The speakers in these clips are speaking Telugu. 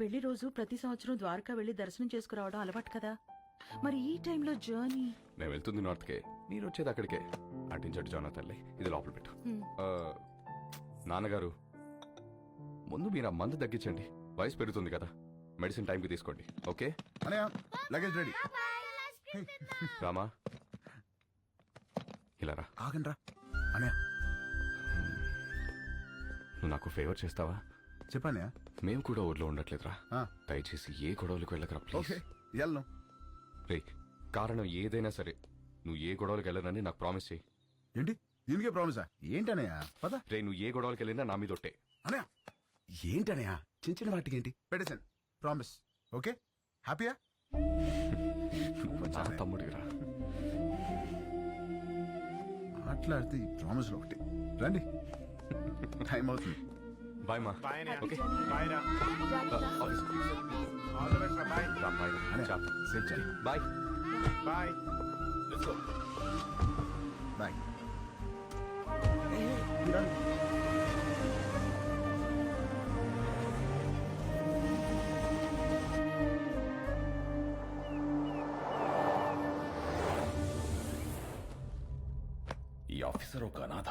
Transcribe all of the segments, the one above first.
పెళ్ళి రోజు ప్రతి సంవత్సరం ద్వారకా వెళ్ళి దర్శనం చేసుకురావడం అలవాటు కదా? మరి ఈ టైంలో జర్నీ? నేను వెళ్తుంది నార్త్కే. మీరు వచ్చేది అక్కడికే. అటించట్టు జానా తల్లి. ఇది లోపల పెట్టు. ఆ, నాన్నగారు ముందు మీరు ఆ మందు తగ్గించండి. వయసు పెరుగుతుంది కదా. మెడిసిన్ టైంకి తీసుకోండి. ఓకే? అనయా లగేజ్ రెడీ రామా? ఇలా రా. అనయా నువ్వు నాకు ఫేవర్ చేస్తావా? చెప్పానయా మేము కూడా ఊర్లో ఉండట్లేదురా. ఆ, దయచేసి ఏ గొడవలకు వెళ్ళకరా ప్లీజ్ ఓకే వెళ్ళను రే కారణం ఏదైనా సరే నువ్వు ఏ గొడవలకు వెళ్ళనని నాకు ప్రామిస్ చేయి. ఏంటి? దీనికే ప్రామిసా ఏంటి అనయా పద. రే నువ్వు ఏ గొడవలకు వెళ్ళినా నా మీద ఒట్టే. అనయా ఏంటి అనయా చిన్న చిన్న వాటికి ఏంటి? పెట్టేశాను. Promise okay? హ్యాపీయా నువ్వు నా తమ్ముడిరా మాట్లాడితే ఈ ప్రామిస్లో ఒకటి. రండి. టైం అవుతుంది. బాయ్ మా. ఓకే బాయ్ రా ఆల్ ద బెస్ట్ రా బాయ్ రా బాయ్ అనయా చాప్ సేఫ్ చేయి bye bye let's go bye ఈ ఆఫీసర్ ఒక అనాథ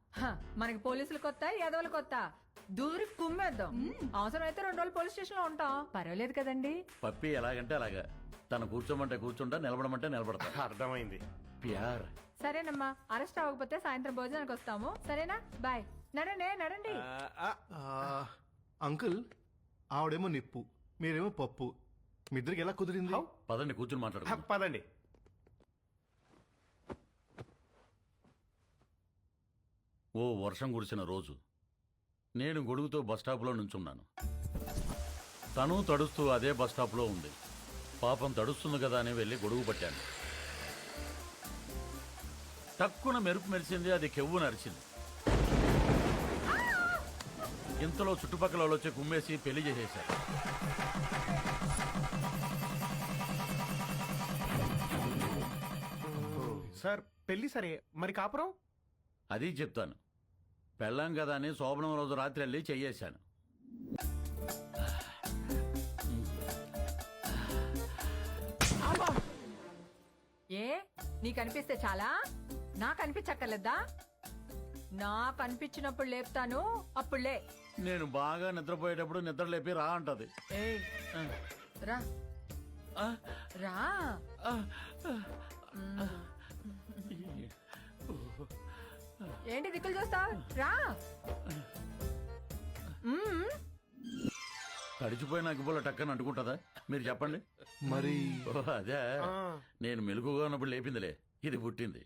హ, మనకి పోలీసులు కొత్త యాదవులు కొత్త. దూరి కుమ్మేద్దాం. అవసరమైతే రెండు రోజులు పోలీస్ స్టేషన్లో ఉంటాం. పర్వాలేదు కదండి. పప్పీ ఎలాగంటే అలాగా. తను కూర్చోమంటే కూర్చుంటా నిలబడమంటే నిలబడతా. అర్థమైంది. ప్యార్. సరేనమ్మా అరెస్ట్ అవ్వకపోతే సాయంత్రం భోజనానికి వస్తాము. సరేనా? బాయ్. నడండి నడండి. అంకుల్ ఆవిడేమో నిప్పు మీరేమో పప్పు. మీ ఇద్దరికి ఎలా కుదిరింది? పదండి కూర్చుని మాట్లాడు పదండి. ఓ వర్షం కురిసిన రోజు. నేను గొడుగుతో బస్టాప్లో నుంచున్నాను. తను తడుస్తూ అదే బస్టాప్లో ఉంది. పాపం తడుస్తుంది కదా అని వెళ్ళి గొడుగు పట్టాను. తక్కువ మెరుపు మెరిసింది అది కెవ్వు నరిచింది. ఇంతలో చుట్టుపక్కల వచ్చి కుమ్మేసి పెళ్ళి చేసేశారు. సార్ పెళ్ళి సరే. మరి కాపురం? అది చెప్తాను. పెళ్ళాం కదా అని శోభనం రోజు రాత్రి వెళ్ళి చెయ్యేశాను. ఏ? నీకు అనిపిస్తే చాలా? నాకు అనిపించక్కర్లేదా నాకు అనిపించినప్పుడు లేపుతాను అప్పుడు లే. నేను బాగా నిద్రపోయేటప్పుడు నిద్ర లేపి రా అంటది. రా. రా. ఏంటి దిక్కులు చూస్తా రా. మ్మ్. తడిచిపోయిన అగ్గిపుల్ల టక్కని అంటుకుంటుందా? మీరు చెప్పండి. మరి? ఓ, అదే. నేను మెలుగుగా ఉన్నప్పుడు లేపిందిలే. ఇది పుట్టింది.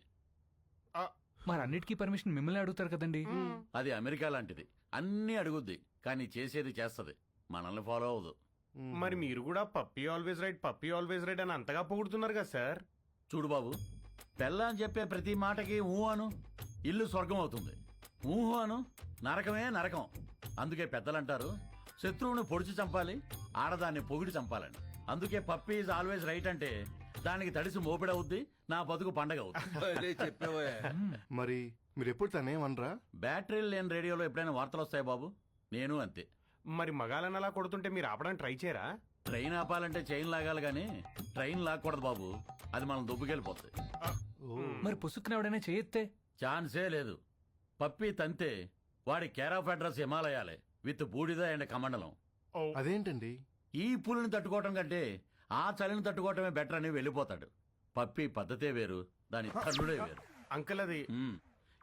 మరి అన్నిటికీ పర్మిషన్ మిమ్మల్ని అడుగుతారు కదండి. అది అమెరికా లాంటిది. అన్నీ అడుగుద్ది కానీ చేసేది చేస్తది. మనల్ని ఫాలో అవ్వదు. మరి మీరు కూడా Puppy always right Puppy always right అని అంతగా పొగుడుతున్నారు కదా సార్? చూడు బాబు పెళ్ళాం చెప్పే ప్రతి మాటకి ఊ అను. ఇల్లు స్వర్గం అవుతుంది ఊహు అను నరకమే నరకం. అందుకే పెద్దలంటారు శత్రువుని పొడిచి చంపాలి ఆడదాన్ని పొగిడి చంపాలని. అందుకే పప్పి ఈజ్ ఆల్వేస్ రైట్ అంటే దానికి తడిసి మోపిడవుద్ది నా బతుకు పండగ అవుతుంది మరి మీరు ఎప్పుడు తనేమనరా? బ్యాటరీలు లేని రేడియోలో ఎప్పుడైనా వార్తలు వస్తాయి బాబు? నేను అంతే. మరి మగాళ్ళని అలా కొడుతుంటే మీరు ఆపడానికి ట్రై చేయరా? ట్రైన్ ఆపాలంటే చైన్ లాగాలి కానీ ట్రైన్ లాక్కూడదు బాబు. అది మనం దుబ్బుకెళ్ళిపోతుంది మరి పుసుక్కున ఎవడైనా చేయెత్తే? ఛాన్సే లేదు. పప్పి తంతే వాడి కేర్ ఆఫ్ అడ్రస్ హిమాలయాలే విత్ బూడిద అండ్ కమండలం. అదేంటండి? ఈ పులిని తట్టుకోవటం కంటే ఆ చలిని తట్టుకోవటమే బెటర్ అని వెళ్ళిపోతాడు. పప్పి పద్ధతే వేరు దాని తన్నుడే వేరు. అంకుల్ అది.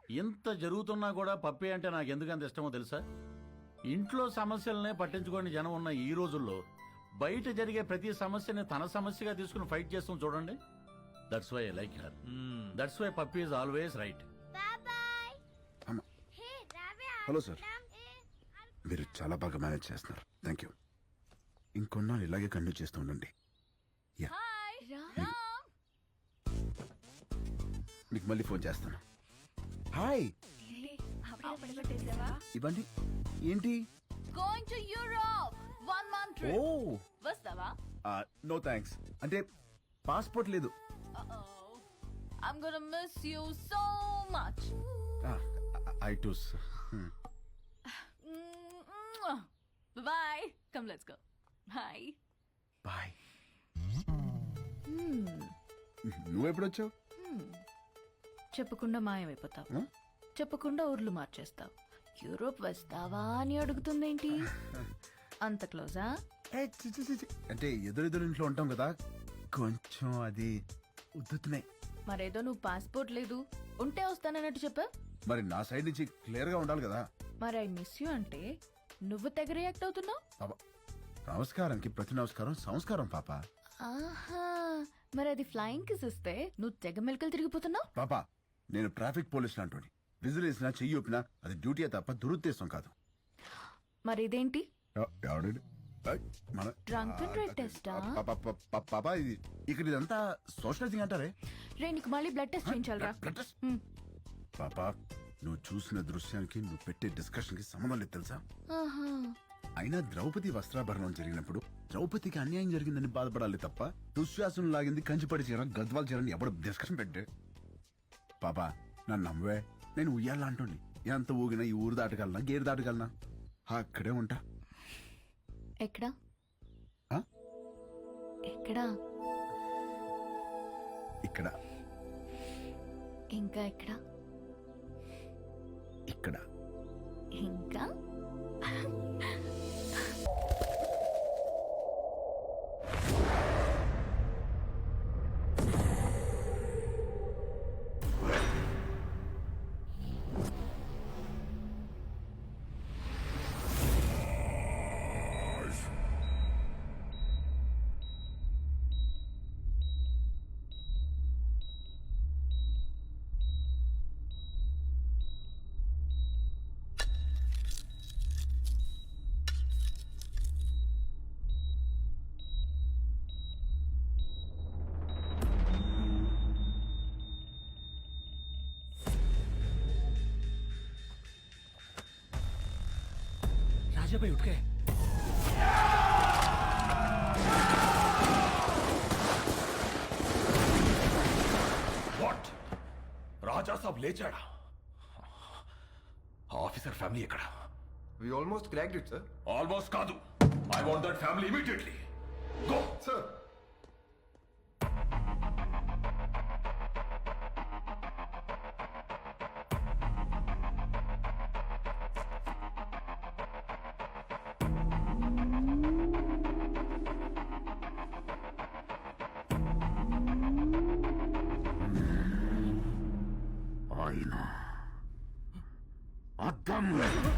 ఇంత జరుగుతున్నా కూడా పప్పి అంటే నాకు ఎందుకు అంత ఇష్టమో తెలుసా? ఇంట్లో సమస్యలనే పట్టించుకోని జనం ఉన్న ఈ రోజుల్లో బయట జరిగే ప్రతి సమస్యని తన సమస్యగా తీసుకుని ఫైట్ చేస్తాం చూడండి. That's why like her that's why Puppy is always right hello sir. మీరు చాలా బాగా మేనేజ్ చేస్తున్నారు. థ్యాంక్ యూ ఇంకొన్నాళ్ళు ఇలాగే కంటిన్యూ చేస్తూ ఉండండి. యా మీకు మళ్ళీ ఫోన్ చేస్తాను. హాయ్ ఇవ్వండి. ఏంటి? Going to Europe one month ఓ. వస్తావా? నో థ్యాంక్స్ అంటే పాస్పోర్ట్ లేదు. I'm gonna miss you so much I twos bye come let's go bye bye నువ్వు ఎప్పుడు వచ్చావు చెప్పకుండా మాయమైపోతావు? చెప్పకుండా ఊర్లు మార్చేస్తావు. యూరోప్ వస్తావా అని అడుగుతుందేంటి? అంత క్లోజా. అంటే ఎదురెదురు ఇంట్లో ఉంటాం కదా కొంచెం అది ఉద్దుతున్నాయి మరేదో నువ్వు పాస్పోర్ట్ లేదు. ఉంటే వస్తానన్నట్టు చెప్పా? మరి నా సైడ్ నుంచి క్లియర్గా ఉండాలి కదా. మరి ఐ మిస్ యూ అంటే నువ్వు తెగ రియాక్ట్ అవుతున్నావు? పాప నమస్కారానికి ప్రతి నమస్కారం సంస్కారం పాప. ఆహా మరి అది ఫ్లయింగ్ కిస్ ఇస్తే నువ్వు తెగ మెలకలు తిరిగిపోతున్నావు? పాప నేను ట్రాఫిక్ పోలీస్ లాంటి విజిల్ వేసినా చెయ్యి ఊపినా అది డ్యూటీ తప్ప దురుద్దేశం కాదు. మరి ఇదేంటి? పాప ఇది ఇక్కడ ఇదంతా సోషలైజింగ్ అంటారే? రే నీకు మళ్ళీ బ్లడ్ టెస్ట్ చేయించాలరా. Blood test? పాప నువ్వు చూసిన దృశ్యానికి నువ్వు పెట్టే డిస్కషన్కి సంబంధం లేదు తెలుసా? ఆహా. అయినా ద్రౌపది వస్త్రాభరణం జరిగినప్పుడు ద్రౌపదికి అన్యాయం జరిగిందని బాధపడాలి తప్ప దుశ్శాసనం లాగింది కంచిపడి చీర గద్వాల చీరని ఎవడు డిస్కషన్ పెట్టే పాపా నన్ను నమ్మవే. నేను ఉయ్యాలా అంటుంది ఎంత ఊగినా ఈ ఊరు దాటగలనా? గేరు దాటగలనా? అక్కడే ఉంటా. ఎక్కడా? ఆ? ఎక్కడా? ఇక్కడ. ఇంకా ఎక్కడా? ఇక్కడ ఇంకా రాజాబాయ్ ఉట్కే వాట్ రాజా సాబ్ లేచాడా ఆఫీసర్ ఫ్యామిలీ ఎక్కడ we almost cracked it sir almost కాదు I want that family immediately go sir ఆయన అద్దం